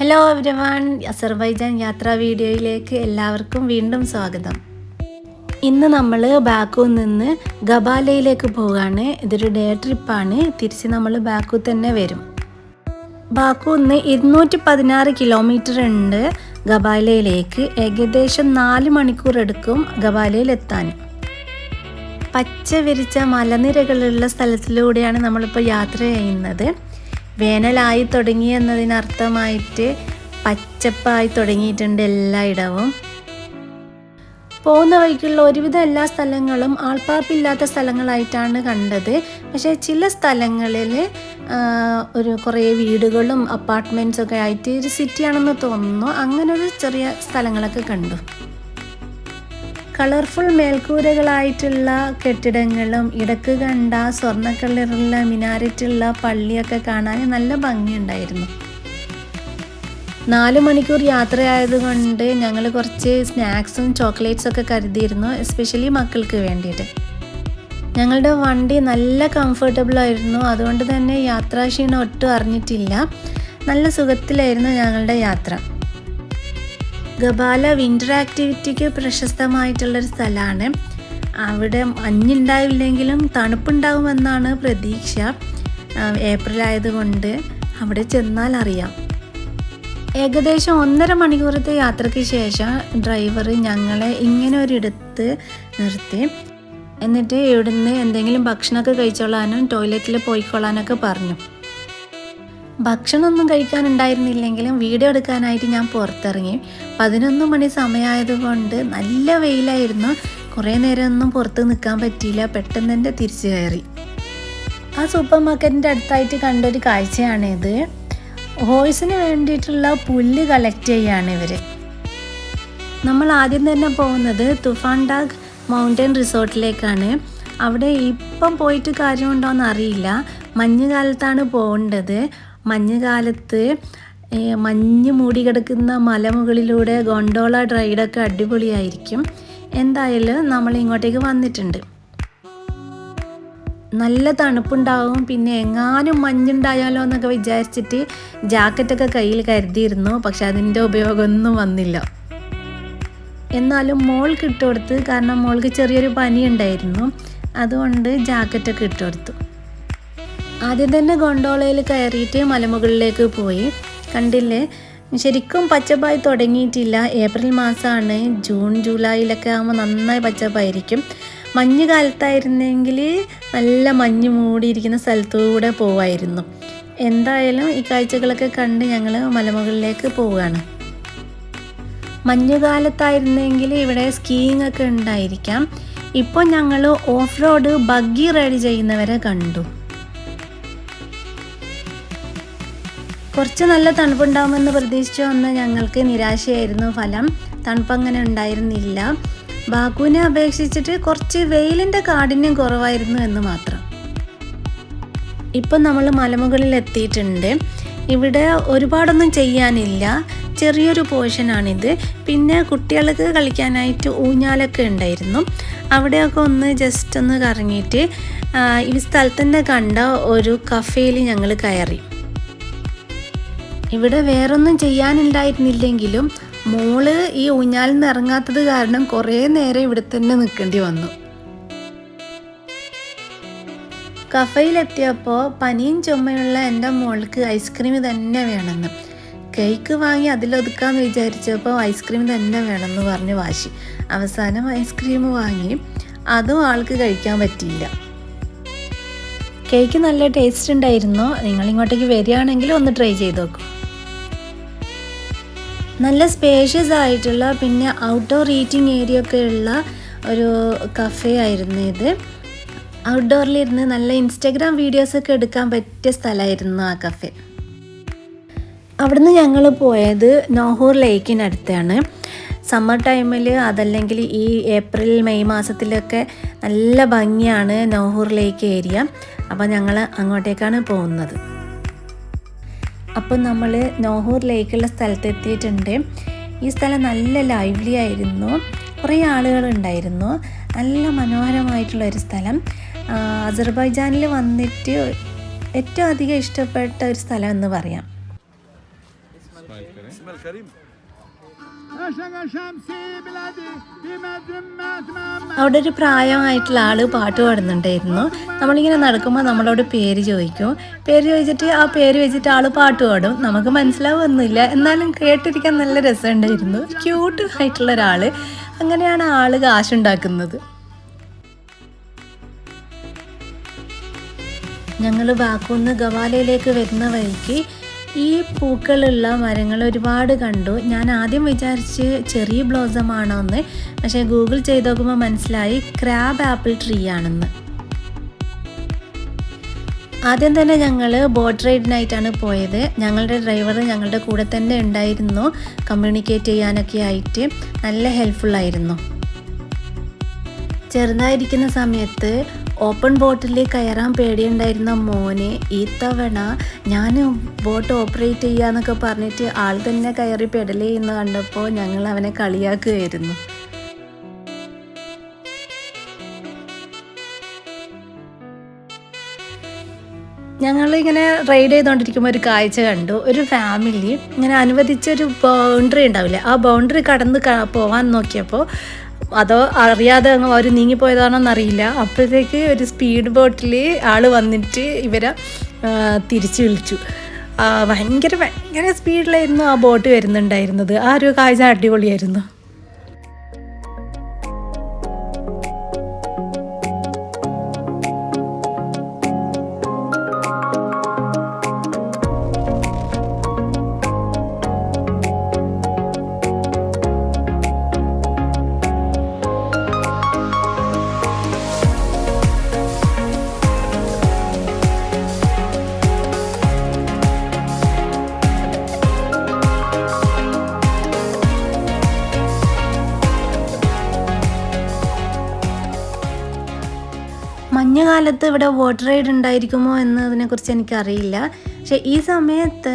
Hello everyone Azerbaijan യാത്രാ വീഡിയോയിലേക്ക് എല്ലാവർക്കും വീണ്ടും സ്വാഗതം. ഇന്ന് നമ്മൾ ബാക്കു നിന്ന് ഗബാലയിലേക്ക് പോവുകയാണ് ഇതൊരു ഡേ ട്രിപ്പാണ് തിരിച്ച് നമ്മൾ ബാക്കു തന്നെ വരും. ബാക്കു നിന്ന് ഇരുന്നൂറ്റി പതിനാറ് കിലോമീറ്റർ ഉണ്ട് ഗബാലയിലേക്ക്. ഏകദേശം നാല് മണിക്കൂർ എടുക്കും ഗബാലയിൽ എത്താൻ പച്ച വിരിച്ച മലനിരകളുള്ള സ്ഥലത്തിലൂടെയാണ് നമ്മളിപ്പോൾ യാത്ര ചെയ്യുന്നത്. വേനലായി തുടങ്ങി എന്നതിനർത്ഥമായിട്ട് പച്ചപ്പായി തുടങ്ങിയിട്ടുണ്ട് എല്ലായിടവും പോകുന്ന വഴിക്കുള്ള ഒരുവിധം എല്ലാ സ്ഥലങ്ങളും ആൾപ്പാർപ്പില്ലാത്ത സ്ഥലങ്ങളായിട്ടാണ് കണ്ടത്. പക്ഷേ ചില സ്ഥലങ്ങളിൽ ഒരു കുറേ വീടുകളും അപ്പാർട്ട്മെന്റ്സൊക്കെ ആയിട്ട് ഒരു സിറ്റിയാണെന്ന് തോന്നുന്നു. അങ്ങനെ ഒരു ചെറിയ സ്ഥലങ്ങളൊക്കെ കണ്ടു. കളർഫുൾ മേൽക്കൂരകളായിട്ടുള്ള കെട്ടിടങ്ങളും ഇടയ്ക്ക് കണ്ട സ്വർണ കളറുള്ള മിനാരറ്റുള്ള പള്ളിയൊക്കെ കാണാൻ നല്ല ഭംഗിയുണ്ടായിരുന്നു. നാല് മണിക്കൂർ യാത്രയായതുകൊണ്ട് ഞങ്ങൾ കുറച്ച് സ്നാക്സും ചോക്ലേറ്റ്സും ഒക്കെ കരുതിയിരുന്നു എസ്പെഷ്യലി മക്കൾക്ക് വേണ്ടിയിട്ട്. ഞങ്ങളുടെ വണ്ടി നല്ല കംഫർട്ടബിൾ ആയിരുന്നു അതുകൊണ്ട് തന്നെ യാത്രാക്ഷീണം ഒട്ടും അറിഞ്ഞിട്ടില്ല. നല്ല സുഖത്തിലായിരുന്നു ഞങ്ങളുടെ യാത്ര. ഗബാല വിന്റർ ആക്ടിവിറ്റിക്ക് പ്രശസ്തമായിട്ടുള്ളൊരു സ്ഥലമാണ് അവിടെ മഞ്ഞുണ്ടാവില്ലെങ്കിലും തണുപ്പുണ്ടാവുമെന്നാണ് പ്രതീക്ഷ. ഏപ്രിൽ ആയതുകൊണ്ട് അവിടെ ചെന്നാൽ അറിയാം. ഏകദേശം ഒന്നര മണിക്കൂറത്തെ യാത്രയ്ക്ക് ശേഷം ഡ്രൈവർ ഞങ്ങളെ ഇങ്ങനെ ഒരിടത്ത് നിർത്തി. എന്നിട്ട് ഇവിടുന്ന് എന്തെങ്കിലും ഭക്ഷണമൊക്കെ കഴിച്ചോളാനും ടോയ്ലറ്റിൽ പോയിക്കൊള്ളാനൊക്കെ പറഞ്ഞു. ഭക്ഷണമൊന്നും കഴിക്കാനുണ്ടായിരുന്നില്ലെങ്കിലും വീഡിയോ എടുക്കാനായിട്ട് ഞാൻ പുറത്തിറങ്ങി. പതിനൊന്ന് മണി സമയമായതുകൊണ്ട് നല്ല വെയിലായിരുന്നു. കുറേ നേരമൊന്നും പുറത്ത് നിൽക്കാൻ പറ്റിയില്ല. പെട്ടെന്ന് തന്നെ തിരിച്ചു കയറി. ആ സൂപ്പർ മാർക്കറ്റിന്റെ അടുത്തായിട്ട് കണ്ടൊരു കാഴ്ചയാണിത്. ഹോഴ്സിന് വേണ്ടിയിട്ടുള്ള പുല്ല് കളക്ട് ചെയ്യാണ് ഇവർ നമ്മൾ ആദ്യം തന്നെ പോകുന്നത് തുഫാൻ ഡാഗ് മൗണ്ടൻ റിസോർട്ടിലേക്കാണ്. അവിടെ ഇപ്പം പോയിട്ട് കാര്യമുണ്ടോയെന്ന് അറിയില്ല. മഞ്ഞുകാലത്താണ് പോകേണ്ടത്. മഞ്ഞുകാലത്ത് മഞ്ഞ് മൂടി കിടക്കുന്ന മലമുകളിലൂടെ ഗോണ്ടോള റൈഡൊക്കെ അടിപൊളിയായിരിക്കും. എന്തായാലും നമ്മൾ ഇങ്ങോട്ടേക്ക് വന്നിട്ടുണ്ട്. നല്ല തണുപ്പുണ്ടാവും. പിന്നെ എങ്ങാനും മഞ്ഞുണ്ടായാലോ എന്നൊക്കെ വിചാരിച്ചിട്ട് ജാക്കറ്റൊക്കെ കയ്യിൽ കരുതിയിരുന്നു. പക്ഷെ അതിന്റെ ഉപയോഗമൊന്നും വന്നില്ല. എന്നാലും മോൾക്ക് ഇട്ടുകൊടുത്ത് കാരണം മോൾക്ക് ചെറിയൊരു പനി ഉണ്ടായിരുന്നു അതുകൊണ്ട് ജാക്കറ്റൊക്കെ ഇട്ടുകൊടുത്തു. ആദ്യം തന്നെ ഗോണ്ടോളയിൽ കയറിയിട്ട് മലമുകളിലേക്ക് പോയി. കണ്ടില്ലേ? ശരിക്കും പച്ചപ്പായി തുടങ്ങിയിട്ടില്ല. ഏപ്രിൽ മാസമാണ്. ജൂൺ ജൂലൈയിലൊക്കെ ആകുമ്പോൾ നന്നായി പച്ചപ്പായിരിക്കും. മഞ്ഞ് കാലത്തായിരുന്നെങ്കിൽ നല്ല മഞ്ഞ് മൂടിയിരിക്കുന്ന സ്ഥലത്തൂടെ പോവായിരുന്നു. എന്തായാലും ഈ കാഴ്ചകളൊക്കെ കണ്ട് ഞങ്ങൾ മലമുകളിലേക്ക് പോവുകയാണ്. മഞ്ഞുകാലത്തായിരുന്നെങ്കിൽ ഇവിടെ സ്കീയിങ് ഒക്കെ ഉണ്ടായിരിക്കാം. ഇപ്പോൾ ഞങ്ങൾ ഓഫ് റോഡ് ബഗ്ഗി റൈഡ് ചെയ്യുന്നവരെ കണ്ടു. കുറച്ച് നല്ല തണുപ്പുണ്ടാകുമെന്ന് പ്രതീക്ഷിച്ചു വന്ന ഞങ്ങൾക്ക് നിരാശയായിരുന്നു ഫലം. തണുപ്പങ്ങനെ ഉണ്ടായിരുന്നില്ല. ബാക്കുവിനെ അപേക്ഷിച്ചിട്ട് കുറച്ച് വെയിലിന്റെ കാഠിന്യം കുറവായിരുന്നു എന്ന് മാത്രം. ഇപ്പം നമ്മൾ മലമുകളിൽ എത്തിയിട്ടുണ്ട്. ഇവിടെ ഒരുപാടൊന്നും ചെയ്യാനില്ല. ചെറിയൊരു പോർഷനാണിത് പിന്നെ കുട്ടികൾക്ക് കളിക്കാനായിട്ട് ഊഞ്ഞാലൊക്കെ ഉണ്ടായിരുന്നു. അവിടെയൊക്കെ ഒന്ന് ജസ്റ്റ് ഒന്ന് കറങ്ങിയിട്ട് ഈ സ്ഥലത്തന്നെ കണ്ട ഒരു കഫേയിൽ ഞങ്ങൾ കയറി. ഇവിടെ വേറൊന്നും ചെയ്യാനുണ്ടായിരുന്നില്ലെങ്കിലും മോൾ ഈ ഊഞ്ഞാലിൽ നിന്ന് ഇറങ്ങാത്തത് കാരണം കുറേ നേരം ഇവിടെ തന്നെ നിൽക്കേണ്ടി വന്നു. കഫയിലെത്തിയപ്പോൾ പനിയും ചുമയുള്ള എന്റെ മോൾക്ക് ഐസ്ക്രീം തന്നെ വേണമെന്ന്. കേക്ക് വാങ്ങി അതിലൊതുക്കാന്ന് വിചാരിച്ചപ്പോൾ ഐസ്ക്രീം തന്നെ വേണമെന്ന് പറഞ്ഞ് വാശി. അവസാനം ഐസ്ക്രീം വാങ്ങി. അതും ആൾക്ക് കഴിക്കാൻ പറ്റിയില്ല. കേക്ക് നല്ല ടേസ്റ്റ് ഉണ്ടായിരുന്നോ. നിങ്ങൾ ഇങ്ങോട്ടേക്ക് വരികയാണെങ്കിൽ ഒന്ന് ട്രൈ ചെയ്ത് നോക്കൂ. നല്ല സ്പേഷ്യസ് ആയിട്ടുള്ള പിന്നെ ഔട്ട്ഡോർ ഈറ്റിംഗ് ഏരിയ ഒക്കെ ഉള്ള ഒരു കഫേ ആയിരുന്നു ഇത്. ഔട്ട്ഡോറിലിരുന്ന് നല്ല ഇൻസ്റ്റഗ്രാം വീഡിയോസൊക്കെ എടുക്കാൻ പറ്റിയ സ്ഥലമായിരുന്നു ആ കഫേ അവിടുന്ന് ഞങ്ങൾ പോയത് നോഹൂർ ലേക്കിനടുത്താണ് സമ്മർ ടൈമിൽ അതല്ലെങ്കിൽ ഈ ഏപ്രിൽ മെയ് മാസത്തിലൊക്കെ നല്ല ഭംഗിയാണ് നോഹൂർ ലേക്ക് ഏരിയ അപ്പോൾ ഞങ്ങൾ അങ്ങോട്ടേക്കാണ് പോകുന്നത്. അപ്പോൾ നമ്മൾ നോഹൂർ ലേക്കുള്ള സ്ഥലത്ത് എത്തിയിട്ടുണ്ട് ഈ സ്ഥലം നല്ല ലൈവ്ലി ആയിരുന്നു. കുറേ ആളുകളുണ്ടായിരുന്നു. നല്ല മനോഹരമായിട്ടുള്ള ഒരു സ്ഥലം. അസർബൈജാനിൽ വന്നിട്ട് ഏറ്റവും അധികം ഇഷ്ടപ്പെട്ട ഒരു സ്ഥലം എന്ന് പറയാം. അവിടെ ഒരു പ്രായമായിട്ടുള്ള ആൾ പാട്ട് പാടുന്നുണ്ടായിരുന്നു. നമ്മളിങ്ങനെ നടക്കുമ്പോൾ നമ്മളോട് പേര് ചോദിക്കും. പേര് ചോദിച്ചിട്ട് ആ പേര് വെച്ചിട്ട് ആൾ പാട്ട് പാടും. നമുക്ക് മനസ്സിലാവുന്നില്ല. എന്നാലും കേട്ടിരിക്കാൻ നല്ല രസമുണ്ടായിരുന്നു. ക്യൂട്ട് ആയിട്ടുള്ള ഒരാൾ. അങ്ങനെയാണ് ആൾ കാശുണ്ടാക്കുന്നത്. ഞങ്ങൾ ബാക്കുന്ന് ഗവാലയിലേക്ക് വരുന്ന വഴിക്ക് ഈ പൂക്കളുള്ള മരങ്ങൾ ഒരുപാട് കണ്ടു. ഞാൻ ആദ്യം വിചാരിച്ച് ചെറിയ ബ്ലോസം ആണോ എന്ന് പക്ഷേ ഗൂഗിൾ ചെയ്ത് നോക്കുമ്പോൾ മനസ്സിലായി ക്രാബ് ആപ്പിൾ ട്രീ ആണെന്ന്. ആദ്യം തന്നെ ഞങ്ങൾ ബോട്ട് റൈഡിനായിട്ടാണ് പോയത്. ഞങ്ങളുടെ ഡ്രൈവർ ഞങ്ങളുടെ കൂടെ തന്നെ ഉണ്ടായിരുന്നു. കമ്മ്യൂണിക്കേറ്റ് ചെയ്യാനൊക്കെ ആയിട്ട് നല്ല ഹെൽപ്ഫുള്ളായിരുന്നു ചെറുതായിരിക്കുന്ന സമയത്ത് ഓപ്പൺ ബോട്ടിൽ കയറാൻ പേടിയുണ്ടായിരുന്ന മോനെ ഈ തവണ ഞാൻ ബോട്ട് ഓപ്പറേറ്റ് ചെയ്യാന്നൊക്കെ പറഞ്ഞിട്ട് ആൾ തന്നെ കയറി പെടൽ ചെയ്യുന്ന കണ്ടപ്പോൾ ഞങ്ങൾ അവനെ കളിയാക്കുകയായിരുന്നു ഞങ്ങളിങ്ങനെ റൈഡ് ചെയ്തുകൊണ്ടിരിക്കുമ്പോൾ ഒരു കാഴ്ച കണ്ടു. ഒരു ഫാമിലി ഇങ്ങനെ അനുവദിച്ചൊരു ബൗണ്ടറി ഉണ്ടാവില്ലേ? ആ ബൗണ്ടറി കടന്ന് പോകാൻ നോക്കിയപ്പോൾ അതോ അറിയാതെ അങ്ങ് അവർ നീങ്ങിപ്പോയതാണോന്നറിയില്ല അപ്പോഴത്തേക്ക് ഒരു സ്പീഡ് ബോട്ടിൽ ആൾ വന്നിട്ട് ഇവരെ തിരിച്ചു വിളിച്ചു. ഭയങ്കര ഭയങ്കര സ്പീഡിലായിരുന്നു ആ ബോട്ട് വരുന്നുണ്ടായിരുന്നത്. ആ ഒരു കാഴ്ച അടിപൊളിയായിരുന്നു. മഞ്ഞുകാലത്ത് ഇവിടെ വാട്ടർ റൈഡ് ഉണ്ടായിരിക്കുമോ എന്നതിനെക്കുറിച്ച് എനിക്കറിയില്ല. പക്ഷേ ഈ സമയത്ത്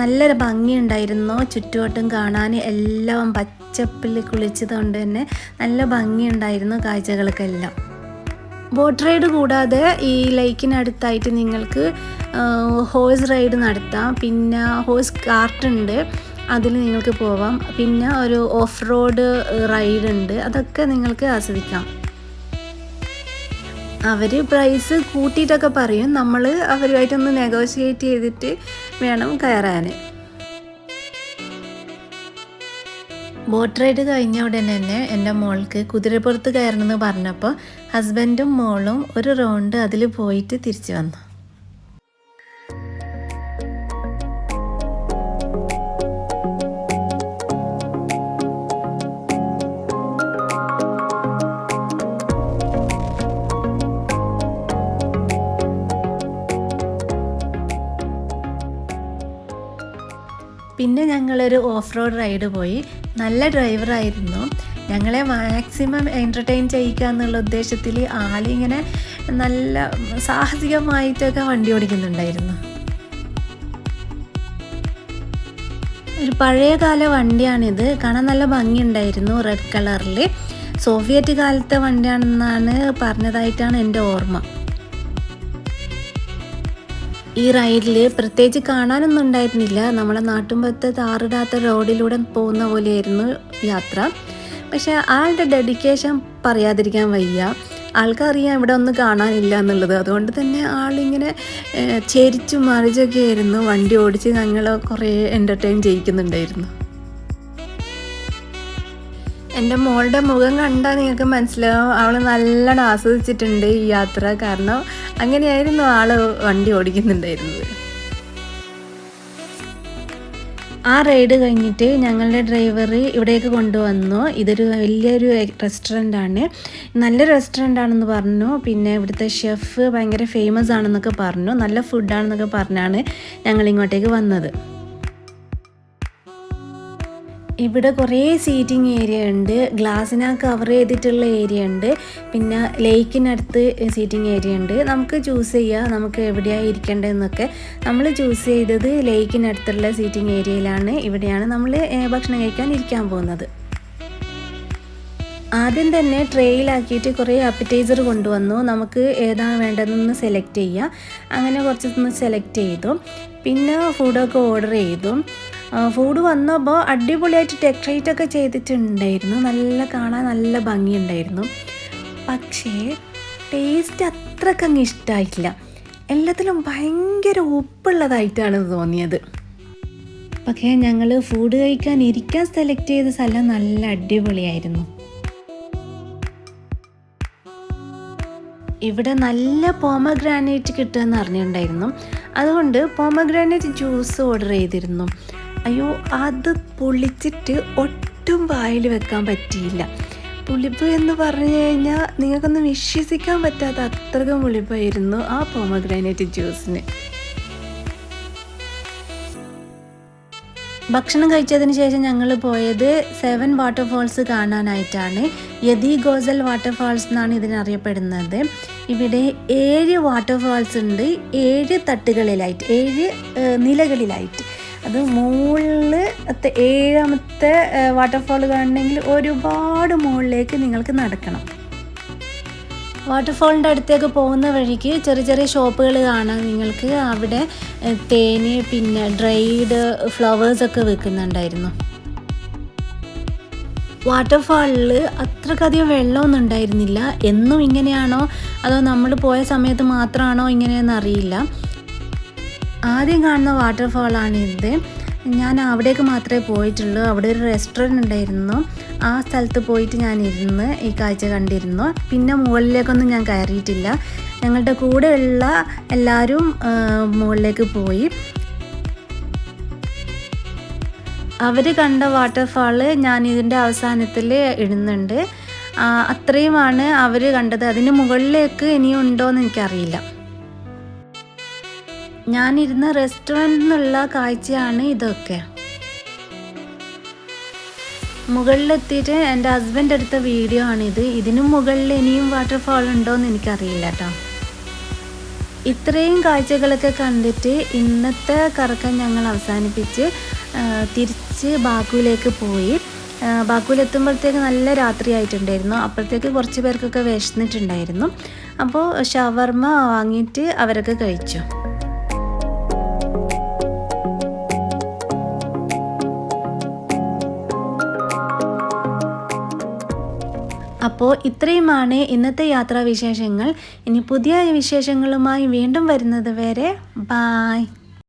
നല്ലൊരു ഭംഗിയുണ്ടായിരുന്നു ചുറ്റുവട്ടം കാണാൻ എല്ലാം പച്ചപ്പിൽ കുളിച്ചത് കൊണ്ട് തന്നെ നല്ല ഭംഗിയുണ്ടായിരുന്നു കാഴ്ചകൾക്കെല്ലാം. ബോട്ട് റൈഡ് കൂടാതെ ഈ ലൈക്കിനടുത്തായിട്ട് നിങ്ങൾക്ക് ഹോഴ്സ് റൈഡ് നടത്താം. പിന്നെ ഹോഴ്സ് കാർട്ടുണ്ട് അതിൽ നിങ്ങൾക്ക് പോവാം. പിന്നെ ഒരു ഓഫ് റോഡ് റൈഡ് ഉണ്ട്. അതൊക്കെ നിങ്ങൾക്ക് ആസ്വദിക്കാം. അവർ പ്രൈസ് കൂട്ടിയിട്ടൊക്കെ പറയും. നമ്മൾ അവരുമായിട്ടൊന്ന് നെഗോഷിയേറ്റ് ചെയ്തിട്ട് വേണം കയറാൻ ബോട്ട് റൈഡ് കഴിഞ്ഞ ഉടനെ തന്നെ എന്റെ മോൾക്ക് കുതിരപ്പുറത്ത് കയറണമെന്ന് പറഞ്ഞപ്പോൾ ഹസ്ബൻഡും മോളും ഒരു റൗണ്ട് അതിൽ പോയിട്ട് തിരിച്ചു വന്നു. പിന്നെ ഞങ്ങളൊരു ഓഫ് റോഡ് റൈഡ് പോയി. നല്ല ഡ്രൈവറായിരുന്നു ഞങ്ങളെ മാക്സിമം എന്റർടൈൻ ചെയ്യിക്കുക എന്നുള്ള ഉദ്ദേശത്തിൽ ആളിങ്ങനെ നല്ല സാഹസികമായിട്ടൊക്കെ വണ്ടി ഓടിക്കുന്നുണ്ടായിരുന്നു. ഒരു പഴയകാല വണ്ടിയാണിത്. കാണാൻ നല്ല ഭംഗിയുണ്ടായിരുന്നു റെഡ് കളറിൽ സോവിയറ്റ് കാലത്തെ വണ്ടിയാണെന്നാണ് പറഞ്ഞതായിട്ടാണ് എന്റെ ഓർമ്മ. ഈ റൈഡിൽ പ്രത്യേകിച്ച് കാണാനൊന്നും ഉണ്ടായിരുന്നില്ല. നമ്മളെ നാട്ടുമ്പത്തെ താറിടാത്ത റോഡിലൂടെ പോകുന്ന പോലെയായിരുന്നു യാത്ര. പക്ഷെ ആളുടെ ഡെഡിക്കേഷൻ പറയാതിരിക്കാൻ വയ്യ. ആൾക്കറിയാം ഇവിടെ ഒന്നും കാണാനില്ല എന്നുള്ളത്. അതുകൊണ്ട് തന്നെ ആളിങ്ങനെ ചെരിച്ചും മറിച്ചൊക്കെ ആയിരുന്നു. വണ്ടി ഓടിച്ച് ഞങ്ങൾ കുറേ എന്റർടൈൻ ചെയ്യിക്കുന്നുണ്ടായിരുന്നു. എന്റെ മോളുടെ മുഖം കണ്ടാൽ നിങ്ങൾക്ക് മനസ്സിലാവും. അവൾ നല്ലോണം ആസ്വദിച്ചിട്ടുണ്ട് ഈ യാത്ര. കാരണം അങ്ങനെയായിരുന്നു ആൾ വണ്ടി ഓടിക്കുന്നുണ്ടായിരുന്നത്. ആ റൈഡ് കഴിഞ്ഞിട്ട് ഞങ്ങളുടെ ഡ്രൈവർ ഇവിടേക്ക് കൊണ്ടുവന്നു. ഇതൊരു വലിയൊരു റെസ്റ്റോറന്റ് ആണ് നല്ല റെസ്റ്റോറന്റ് ആണെന്ന് പറഞ്ഞു. പിന്നെ ഇവിടുത്തെ ഷെഫ് ഭയങ്കര ഫേമസ് ആണെന്നൊക്കെ പറഞ്ഞു. നല്ല ഫുഡാണെന്നൊക്കെ പറഞ്ഞാണ് ഞങ്ങൾ ഇങ്ങോട്ടേക്ക് വന്നത്. ഇവിടെ കുറേ സീറ്റിംഗ് ഏരിയ ഉണ്ട്. ഗ്ലാസ്സിനാ കവർ ചെയ്തിട്ടുള്ള ഏരിയ ഉണ്ട്. പിന്നെ ലേക്കിനടുത്ത് സീറ്റിംഗ് ഏരിയ ഉണ്ട്. നമുക്ക് ചൂസ് ചെയ്യാം. നമുക്ക് എവിടെയാണ് ഇരിക്കേണ്ടതെന്നൊക്കെ. നമ്മൾ ചൂസ് ചെയ്തത് ലേക്കിനടുത്തുള്ള സീറ്റിംഗ് ഏരിയയിലാണ് ഇവിടെയാണ് നമ്മൾ ഭക്ഷണം കഴിക്കാൻ ഇരിക്കാൻ പോകുന്നത്. ആദ്യം തന്നെ ട്രേയിലാക്കിയിട്ട് കുറേ അപ്പറ്റൈസർ കൊണ്ടുവന്നു. നമുക്ക് ഏതാണ് വേണ്ടതെന്ന് സെലക്ട് ചെയ്യുക അങ്ങനെ കുറച്ചൊന്ന് സെലക്ട് ചെയ്തു. പിന്നെ ഫുഡൊക്കെ ഓർഡർ ചെയ്തു. ഫുഡ് വന്നപ്പോൾ അടിപൊളിയായിട്ട് ഡെക്കറേറ്റ് ഒക്കെ ചെയ്തിട്ടുണ്ടായിരുന്നു. നല്ല കാണാൻ നല്ല ഭംഗിയുണ്ടായിരുന്നു. പക്ഷേ ടേസ്റ്റ് അത്രക്കങ്ങ് ഇഷ്ടമായിട്ടില്ല എല്ലാത്തിലും ഭയങ്കര ഉപ്പുള്ളതായിട്ടാണ് തോന്നിയത്. പക്ഷേ ഞങ്ങൾ ഫുഡ് കഴിക്കാൻ ഇരിക്കാൻ സെലക്ട് ചെയ്ത സ്ഥലം നല്ല അടിപൊളിയായിരുന്നു. ഇവിടെ നല്ല പോമഗ്രാനൈറ്റ് കിട്ടുമെന്ന് അറിഞ്ഞിട്ടുണ്ടായിരുന്നു. അതുകൊണ്ട് പോമഗ്രാനൈറ്റ് ജ്യൂസ് ഓർഡർ ചെയ്തിരുന്നു. അയ്യോ അത് പൊളിച്ചിട്ട് ഒട്ടും വായിൽ വെക്കാൻ പറ്റിയില്ല. പുളിപ്പ് എന്ന് പറഞ്ഞു കഴിഞ്ഞാൽ നിങ്ങൾക്കൊന്നും വിശ്വസിക്കാൻ പറ്റാത്ത അത്രക്കും പുളിപ്പായിരുന്നു ആ പോമഗ്രാനൈറ്റ് ജ്യൂസിന് ഭക്ഷണം കഴിച്ചതിന് ശേഷം ഞങ്ങൾ പോയത് സെവൻ വാട്ടർഫാൾസ് കാണാനായിട്ടാണ്. യതി ഗോസൽ വാട്ടർഫാൾസ് എന്നാണ് ഇതിനറിയപ്പെടുന്നത്. ഇവിടെ ഏഴ് വാട്ടർഫാൾസ് ഉണ്ട്. ഏഴ് തട്ടുകളിലായിട്ട് ഏഴ് നിലകളിലായിട്ട്. അത് മുകളിൽ ഏഴാമത്തെ വാട്ടർഫാൾ കാണണമെങ്കിൽ ഒരുപാട് മുകളിലേക്ക് നിങ്ങൾക്ക് നടക്കണം. വാട്ടർഫാളിന്റെ അടുത്തേക്ക് പോകുന്ന വഴിക്ക് ചെറിയ ചെറിയ ഷോപ്പുകൾ കാണാം. നിങ്ങൾക്ക് അവിടെ തേന് പിന്നെ ഡ്രൈഡ് ഫ്ലവേഴ്സൊക്കെ വിൽക്കുന്നുണ്ടായിരുന്നു. വാട്ടർഫാളിൽ അത്രക്കധികം വെള്ളമൊന്നും ഉണ്ടായിരുന്നില്ല. എന്നും ഇങ്ങനെയാണോ? അതോ നമ്മൾ പോയ സമയത്ത് മാത്രമാണോ ഇങ്ങനെയെന്ന് അറിയില്ല. ആദ്യം കാണുന്ന വാട്ടർഫാളാണ് ഇത്. ഞാൻ അവിടേക്ക് മാത്രമേ പോയിട്ടുള്ളൂ. അവിടെ ഒരു റെസ്റ്റോറന്റ് ഉണ്ടായിരുന്നു. ആ സ്ഥലത്ത് പോയിട്ട് ഞാൻ ഇരുന്ന് ഈ കാഴ്ച കണ്ടിരുന്നു. പിന്നെ മുകളിലേക്കൊന്നും ഞാൻ കയറിയിട്ടില്ല. ഞങ്ങളുടെ കൂടെയുള്ള എല്ലാവരും മുകളിലേക്ക് പോയി. അവർ കണ്ട വാട്ടർഫാൾ ഞാൻ ഇതിന്റെ അവസാനത്തിൽ ഇടുന്നുണ്ട്. അത്രയുമാണ് അവർ കണ്ടത്. അതിന് മുകളിലേക്ക് ഇനിയും ഉണ്ടോയെന്ന് എനിക്കറിയില്ല. ഞാനിരുന്ന റെസ്റ്റോറന്റിൽ നിന്നുള്ള കാഴ്ചയാണ് ഇതൊക്കെ. മുകളിലെത്തിയിട്ട് എന്റെ ഹസ്ബൻഡ് എടുത്ത വീഡിയോ ആണിത്. ഇതിനും മുകളിൽ ഇനിയും വാട്ടർഫാൾ ഉണ്ടോയെന്ന് എനിക്കറിയില്ല കേട്ടോ. ഇത്രയും കാഴ്ചകളൊക്കെ കണ്ടിട്ട് ഇന്നത്തെ കറക്കം ഞങ്ങൾ അവസാനിപ്പിച്ച് തിരിച്ച് ബാക്കുവിലേക്ക് പോയി. ബാക്കുവിലെത്തുമ്പോഴത്തേക്ക് നല്ല രാത്രി ആയിട്ടുണ്ടായിരുന്നു അപ്പോഴത്തേക്ക് കുറച്ച് പേർക്കൊക്കെ വിശന്നിട്ടുണ്ടായിരുന്നു. അപ്പോൾ ഷവർമ വാങ്ങിയിട്ട് അവരൊക്കെ കഴിച്ചു. അപ്പോൾ ഇത്രയുമാണ് ഇന്നത്തെ യാത്രാവിശേഷങ്ങൾ. ഇനി പുതിയ വിശേഷങ്ങളുമായി വീണ്ടും വരുന്നത് വരെ ബായ്